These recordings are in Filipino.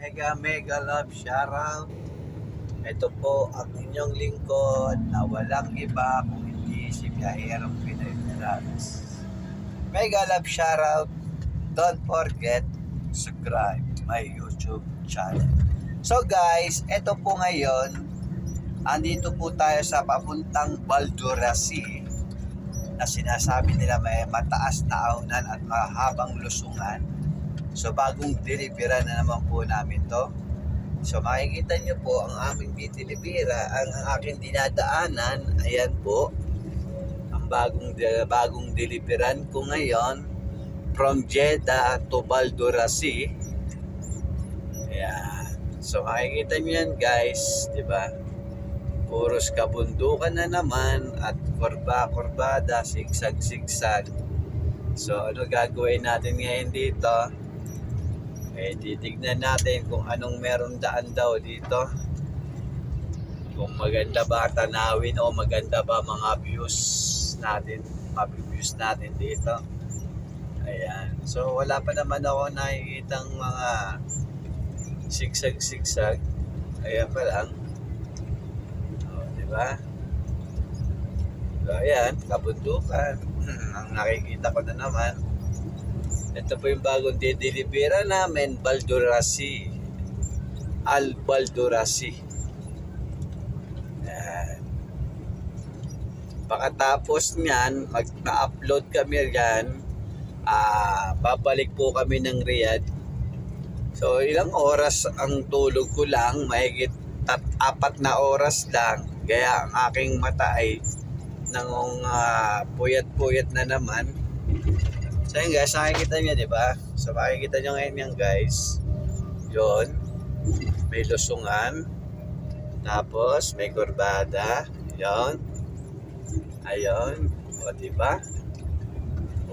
Mega mega love shoutout. Ito po ang inyong lingkod na walang iba kung hindi si Biyaherong Pinoy Vlogs. Mega love shoutout. Don't forget subscribe my YouTube channel. So guys, ito po ngayon, andito po tayo sa papuntang Baldurasi na sinasabi nila may mataas na aunan at mahabang lusungan. So bagong deliveran na naman po namin to. So makikita nyo po ang aming bitilibira, ang, ang aking dinadaanan, ayan po, ang bagong bagong deliveran ko ngayon from Jeddah to Baldurasi. Ayan. So makikita nyo yan guys, di ba? Puros kabundukan na naman at korba-korbada, sigsag-sigsag. So ano gagawin natin ngayon dito? Eh, titignan natin kung anong meron daan daw dito. Kung maganda ba tanawin o maganda ba mga views natin, mga views natin dito. Ayan. So, wala pa naman ako nakikitang mga sigsag-sigsag. Ayan pa lang. O, di ba? So, ayan, kabundukan. Ang nakikita ko na naman. Ito po yung bagong didelibera namin, Baldurasi. Al Baldurasi. Yan. Pagkatapos niyan, mag-upload kami yan, ah, babalik po kami ng Riyadh. So, ilang oras ang tulog ko lang, mahigit tat apat na oras lang. Kaya ang aking mata ay nangong ah, puyat-puyat na naman. So yun guys, nakikita nyo, di ba? So makikita nyo ngayon yan guys. Yun. May lusungan. Tapos may kurbada. Yun. Ayun. O, di ba?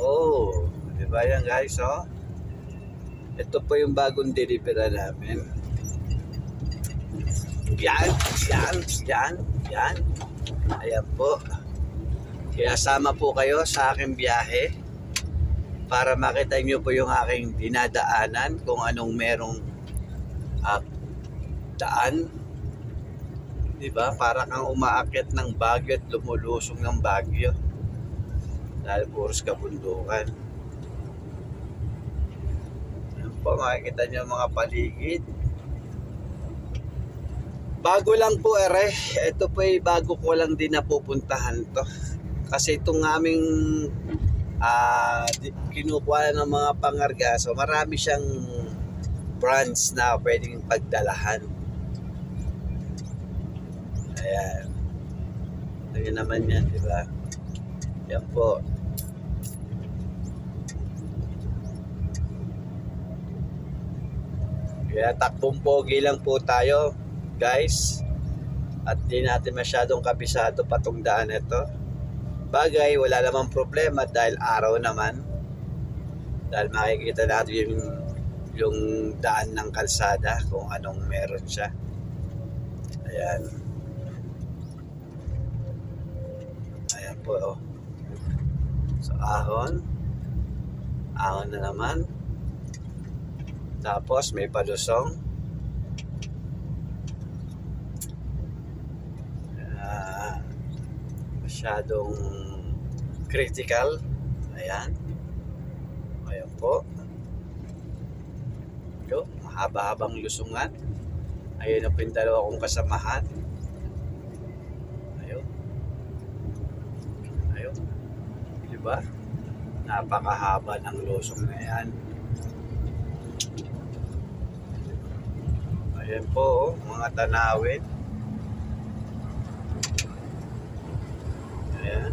Oh, di ba yan guys, oh? Ito po yung bagong delivera namin. Yan, yan, yan, yan. Ayan po. Kaya sama po kayo sa aking biyahe para makita nyo po yung aking dinadaanan kung anong merong ah, daan. Di ba? Para kang umaakyat ng bagyo at lumulusong ng bagyo. Dahil puros kabundukan. Yan po, makikita nyo mga paligid. Bago lang po ere, ito po ay bago ko lang din napupuntahan to. Kasi itong aming di- kinukuha ng mga pangarga. So marami siyang brands na pwedeng pagdalahan. Ayan. Ayan naman yan, di ba? Yan po. Kaya takbong pogi lang po tayo, guys. At di natin masyadong kabisado patong daan ito. Bagay, wala namang problema dahil araw naman. Dahil makikita natin yung, yung daan ng kalsada kung anong meron siya. Ayan. Ayan po, oh. So, ahon. Ahon na naman. Tapos, may palusong. Ah, masyadong critical. Ayan. Ayan po. Yo, mahaba-habang lusungan. Ayun na po yung dalawa kong kasamahan. Ayun. Ayun. Diba? Napakahaba ng lusong na yan. Ayan po, oh, mga tanawin. Ayan.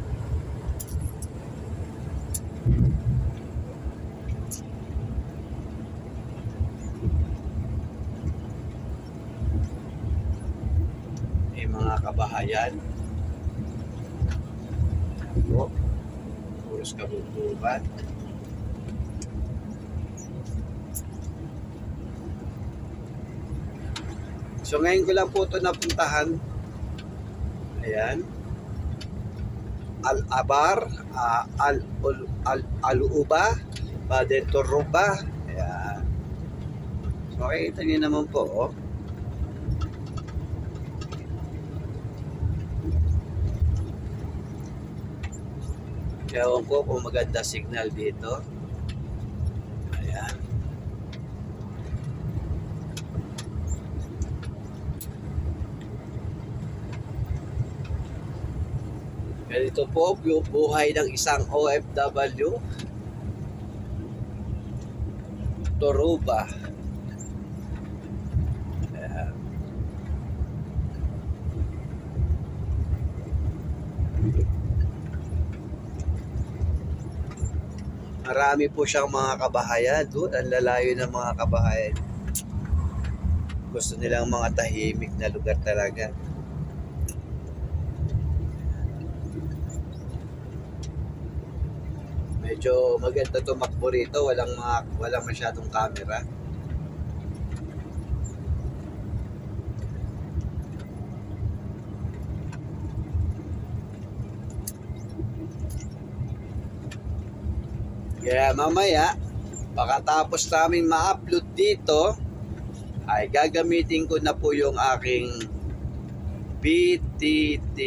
May mga kabahayan. Ayan po. Puros kabundukan. So ngayon ko lang po ito napuntahan. Ayan. Al-Abar, Al Al Al Aluuba, Baden Toruba. Ayan. Makikita niyo naman po, oh. Ewan ko kung maganda signal dito. Ayan. Ganito po yung buhay ng isang OFW. Toruba. Ayan. Marami po siyang mga kabahayan doon. Ang lalayo ng mga kabahayan. Gusto nilang mga tahimik na lugar talaga. Medyo maganda tumakbo rito. Walang, mga, walang masyadong camera. Kaya mamaya, pagkatapos namin ma-upload dito, ay gagamitin ko na po yung aking BTT.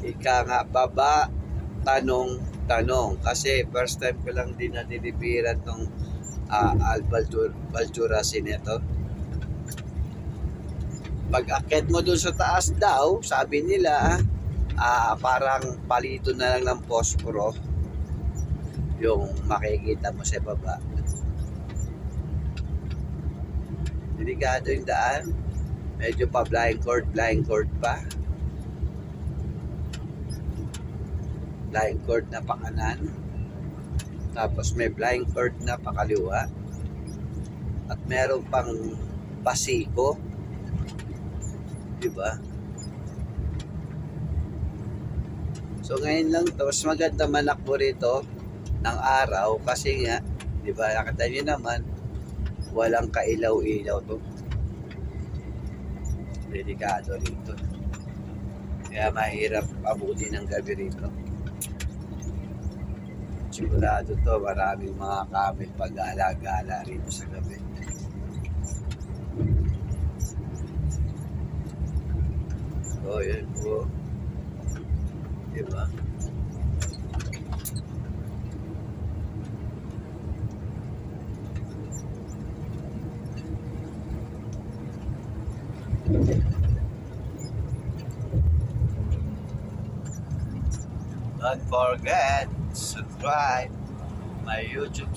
Ika nga, baba, tanong, tanong. Kasi first time ko lang din nadilibiran tong uh, Albaldur, Baldurasin ito. Pag akit mo dun sa taas daw, sabi nila, ah, parang palito na lang ng posporo yung makikita mo sa baba. Delikado yung daan. Medyo pa blind court, blind court pa. Blind court na pakanan. Tapos may blind court na pakaliwa. At meron pang pasiko. Diba? So ngayon lang to, mas maganda manakbo rito ng araw kasi nga, di ba, nakita nyo naman, walang kailaw-ilaw to. Delikado rito. Kaya mahirap abuti ng gabi rito. Sigurado to, maraming mga kamil pag-alagala rito sa gabi. So, yun po. Di Don't forget to subscribe my YouTube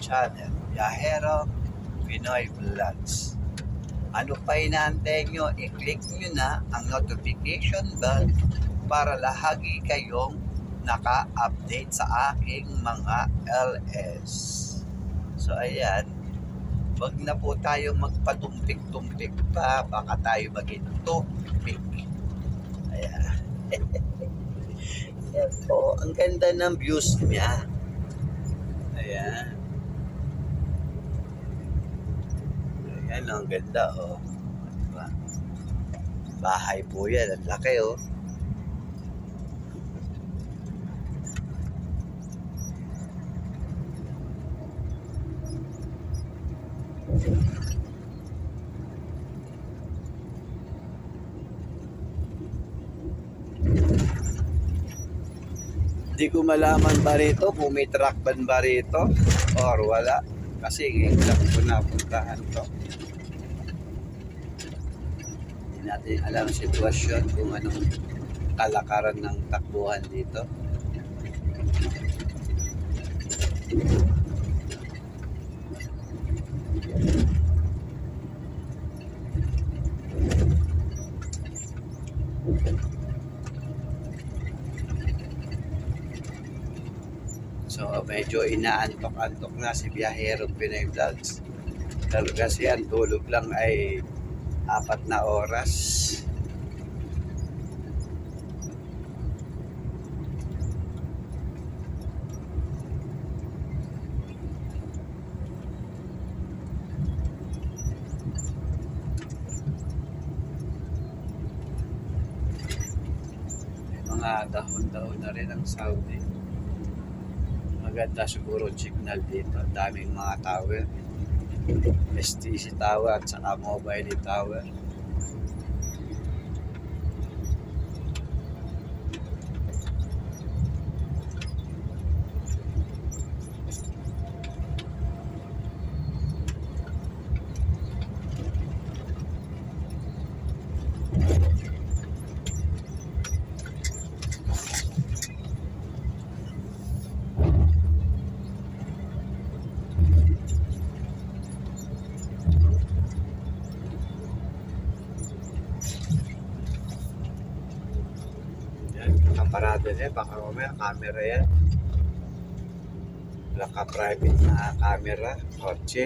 channel, Yahero Pinoy Vlogs. Ano pa inaantay nyo? I-click nyo na ang notification bell para lahagi kayong naka-update sa aking mga LS. So ayan, wag na po tayo magpatumpik-tumpik pa, baka tayo maging tumpik. Ayan. Yan po, ang ganda ng views niya. Ayan. Ayan, ang ganda, oh. Diba? Bahay po yan, ang laki, oh. Hindi ko malaman ba rito kung may truck ban ba rito or wala. Kasi ngayon lang ko napuntahan to. Hindi natin alam sitwasyon kung anong kalakaran ng takbuhan dito. So medyo inaantok-antok na si Biyahero Pinoy Vlogs. Lalo kasi ang tulog lang ay apat na oras. Mga dahon-dahon na rin ang Saudi. Maganda siguro signal dito. Ang daming mga tower. STC Tower at saka Mobile Tower. Nakaparada niya. Baka mamaya camera yan. Naka-private na camera, kotse.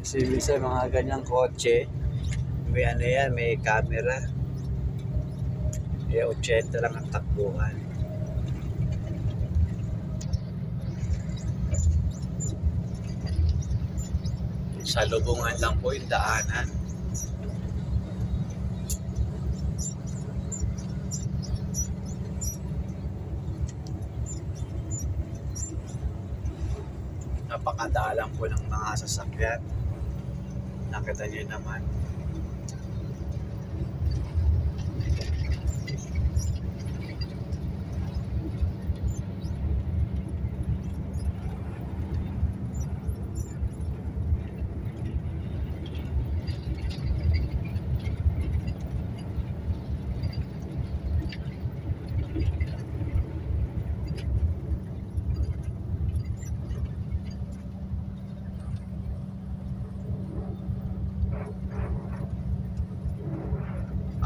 Kasi minsan mga ganyang kotse, may ano yan, may camera. Eh, 80 lang ang takbuhan. Sa lubungan lang po yung daanan. napakadalang po ng mga sasakyan. Nakita niyo naman.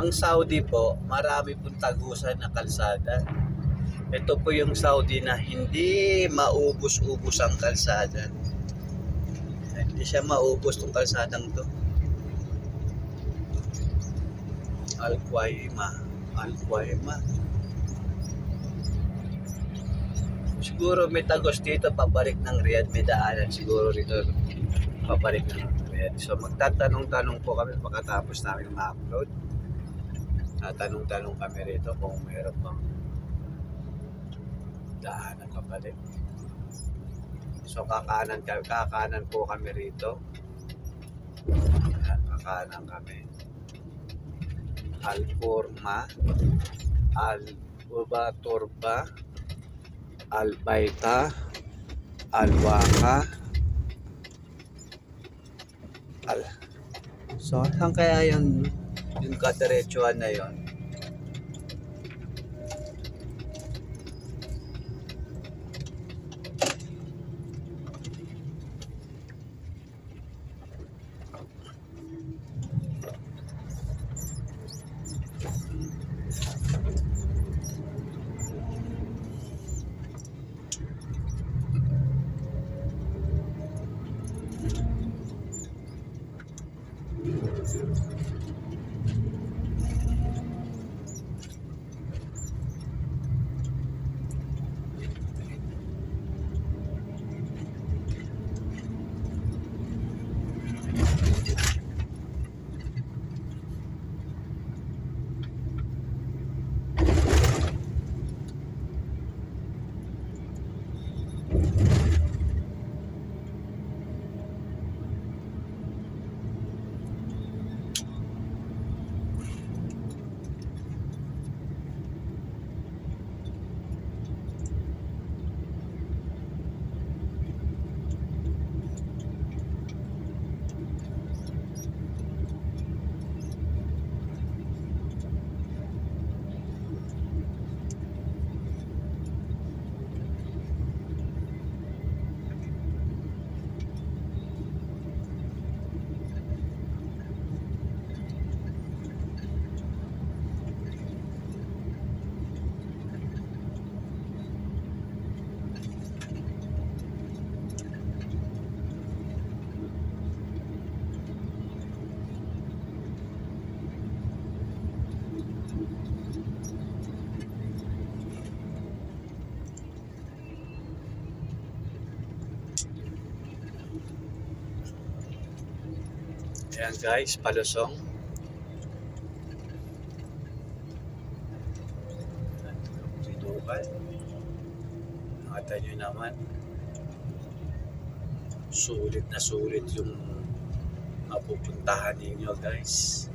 Ang Saudi po, marami pong tagusan na kalsada. Ito po yung Saudi na hindi maubos-ubos ang kalsada. Hindi siya maubos tong kalsadang to. Al-Qaima. Al-Qaima. Siguro may tagos dito pabalik ng Riyadh. May daanan siguro rito pabalik ng Riyadh. So magtatanong-tanong po kami pagkatapos namin ma-upload. Tatanong-tanong kami rito kung mayroon pang daanan pabalik. So kakanan, kakanan po kami rito. Ayan, Kakanan kami. Al-Kurma, Al-Uba Turba, Al-Baita, Al-Waka, Al So, saan kaya yung yung kadiretsuhan na yon? Ayan guys, palusong. Sinukal. Nakita nyo naman. sulit na sulit yung mapupuntahan ninyo guys.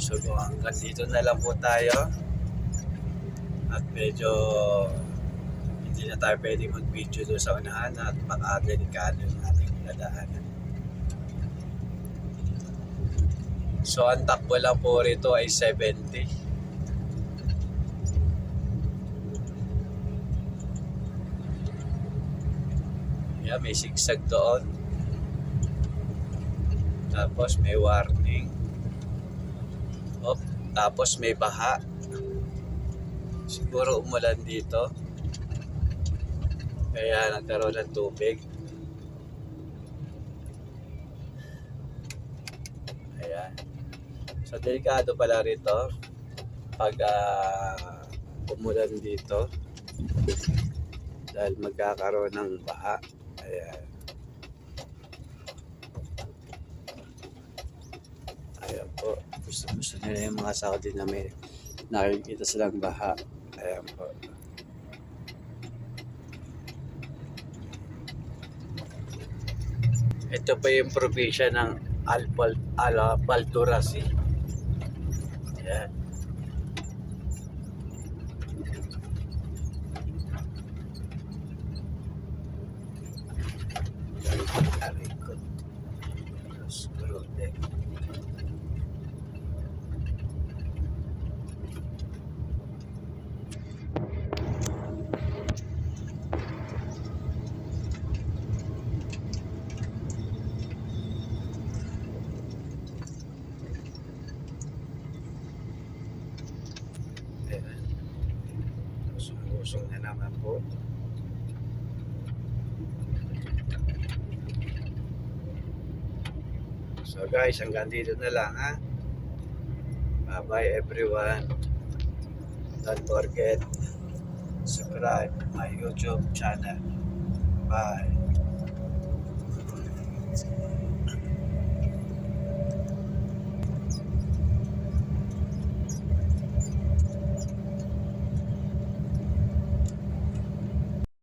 So hanggang dito na lang po tayo. At medyo hindi na tayo pwede mag-video doon sa unahan at baka delikado yung ating dadaanan. So ang takbo lang po rito ay 70. Yeah, may sigsag doon. Tapos may warning. Tapos may baha. Siguro umulan dito. Kaya nagkaroon ng tubig. Ayan. So, delikado pala rito pag ah, umulan dito dahil magkakaroon ng baha. Ayan po. Nila yung mga Saudi na may nakikita silang baha. Ayan po. Ito pa yung probinsya ng Alpal Ala Balturasi. Ayan. Aray ko. Diyos ko, Lord. Ayan. Usong-usong na naman po. So guys, hanggang dito na lang ha. Bye bye everyone. Don't forget subscribe my YouTube channel. Bye.